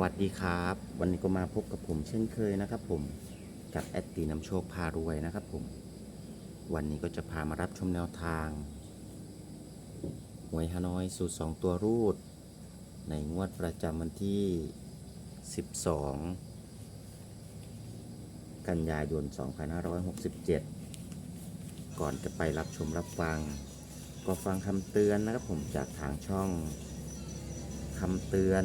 วัสดีครับ วันนี้ก็มาพบกับผมเช่นเคยนะครับผมกับแอดตีนำโชคพารวยนะครับผม วันนี้ก็จะพามารับชมแนวทางหวยฮานอยสูตร 2 ตัวรูด ในงวดประจำวันที่ 12 กันยายน 2567 ก่อนจะไปรับชมรับฟัง ก็ฟังคำเตือนนะครับผมจากทางช่องคำเตือน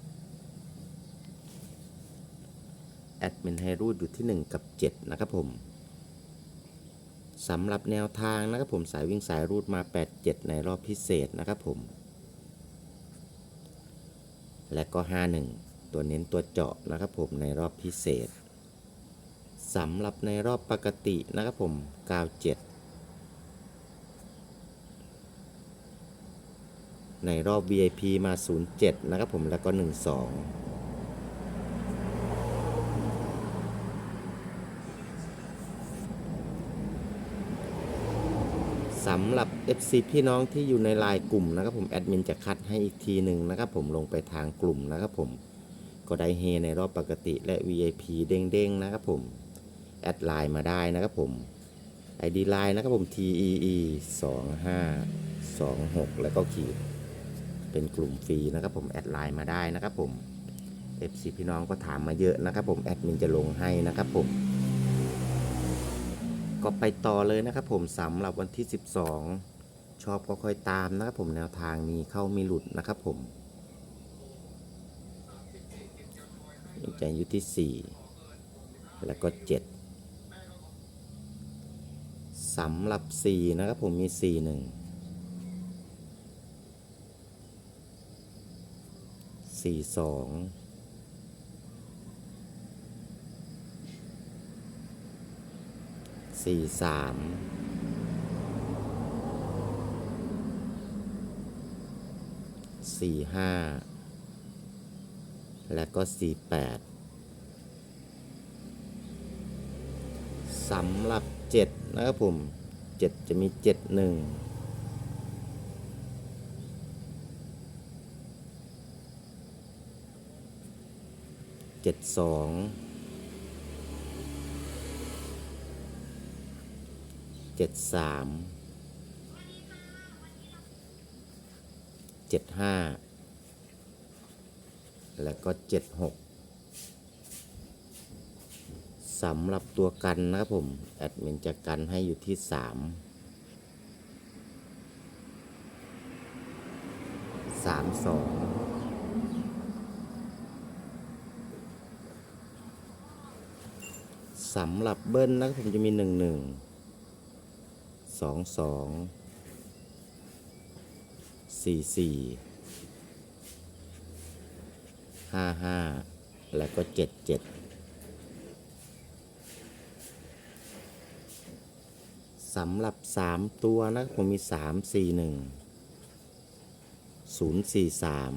แอดมินให้รูดอยู่ที่ 1 กับ 7 นะครับผมสำหรับแนวทางนะครับผมสายวิ่งสายรูดมา 8 7 ในรอบพิเศษนะครับผม และก็ 51 ตัวเน้นตัวเจาะนะครับผมในรอบพิเศษสำหรับในรอบปกตินะครับผม 97 ในรอบ VIP มา 07 นะครับผมแล้วก็ 12 สำหรับ FC พี่น้องที่อยู่ในไลน์กลุ่มนะครับผมแอดมินจะคัดให้อีกทีหนึ่งนะครับผมลงไปทางกลุ่มนะครับผมก็ได้เฮในรอบปกติและ VIP เด้งๆนะครับผมแอดไลน์มาได้นะครับผม ID ไลน์นะครับผม TEE 25 26 แล้วก็ขีดเป็นกลุ่มฟรีนะครับผมแอดไลน์มาได้นะครับผม FC พี่น้องก็ถามมาเยอะนะครับผมแอดมินจะลงให้นะครับผม ก็ไปต่อเลยนะครับผมสำหรับวันที่ 12 ชอบก็ค่อยตามนะครับผมแนวทางมีเข้ามีหลุดนะครับผมใจอยู่ที่ 4 แล้วก็ 7สำหรับ 4 นะครับผมมี 4 1 4 2 สี่สามสี่ห้าและก็สี่แปดสำหรับเจ็ดนะครับผมเจ็ดจะมีเจ็ดหนึ่งเจ็ดสอง เจ็ดสามเจ็ดห้าแล้วก็เจ็ดหกสำหรับตัวกันนะครับผม แอดมินจะกันให้อยู่ที่สามสามสองสำหรับเบิ้ลนะครับผมจะมีหนึ่งหนึ่ง สองสองสี่สี่ห้าห้าแล้วก็เจ็ดเจ็ดสำหรับสามตัวนะผมมีสามสี่หนึ่งศูนย์สี่สาม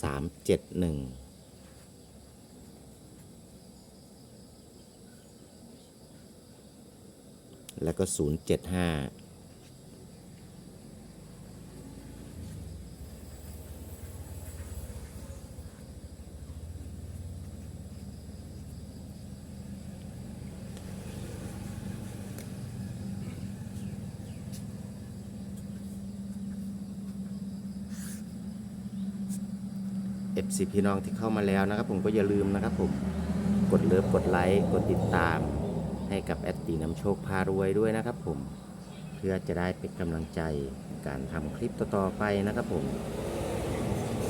สามเจ็ดหนึ่ง แล้วก็ 075 FC พี่น้องที่เข้ามาแล้วนะครับผมก็อย่าลืมนะครับผมกดเลิฟกดไลค์กดติดตาม ให้กับแอดตีนำโชคพารวยด้วยนะครับผม เพื่อจะได้เป็นกำลังใจการทำคลิปต่อๆไปนะครับผม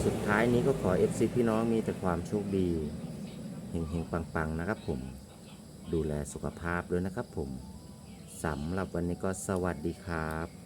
สุดท้ายนี้ก็ขอ FC พี่น้องมีแต่ความโชคดีเฮงๆ ปังๆ นะครับผม ดูแลสุขภาพด้วยนะครับผมสำหรับวันนี้ก็สวัสดีครับ